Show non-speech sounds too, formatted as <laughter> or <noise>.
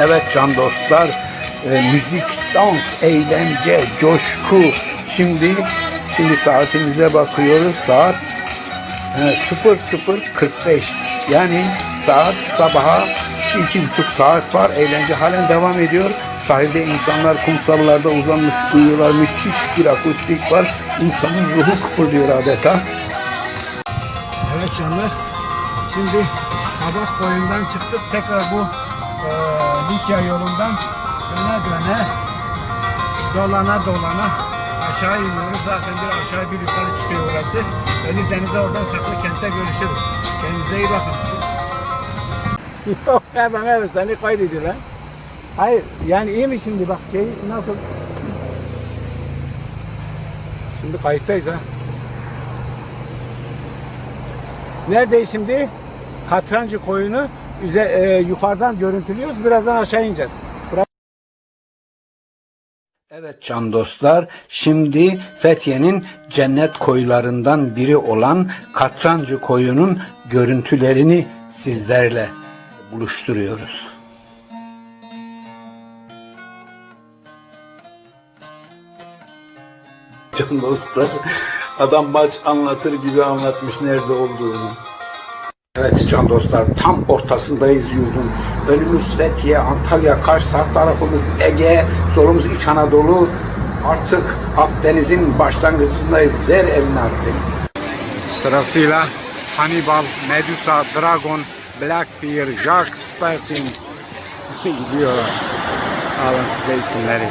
Evet can dostlar, e, müzik, dans, eğlence, coşku. Şimdi şimdi saatimize bakıyoruz. Saat e, 00.45 yani saat sabaha iki, iki buçuk saat var. Eğlence halen devam ediyor. Sahilde insanlar kumsallarda uzanmış uyuyorlar. Müthiş bir akustik var. İnsanın ruhu kıpırdıyor adeta. Evet canlar. Şimdi Kabak boyundan çıktık. Tekrar bu e, Likya yolundan döne döne dolana dolana aşağı iniyoruz. Zaten bir aşağı bir yukarı çıkıyor orası. Deniz denize oradan saklı kentte görüşürüz. Kendinize iyi bakın. Yok hemen evet seni kaydediyor lan. Hayır yani iyi mi şimdi bak şey nasıl? Şimdi kayıttayız ha. Neredeyiz şimdi? Katrancı koyunu üze, e, yukarıdan görüntülüyoruz. Birazdan aşağı ineceğiz. Evet can dostlar, şimdi Fethiye'nin cennet koylarından biri olan Katrancı koyunun görüntülerini sizlerle buluşturuyoruz. Can dostlar, adam maç anlatır gibi anlatmış nerede olduğunu. Evet can dostlar tam ortasındayız yurdun. Önümüz Fethiye, Antalya, Kaş, sağ tarafımız Ege, solumuz İç Anadolu. Artık Akdeniz'in başlangıcındayız. Ver elini Akdeniz. Sırasıyla Hannibal, Medusa, Dragon, Blackbeard, Jack Spartan <laughs> gidiyorlar. Alın size isimleri.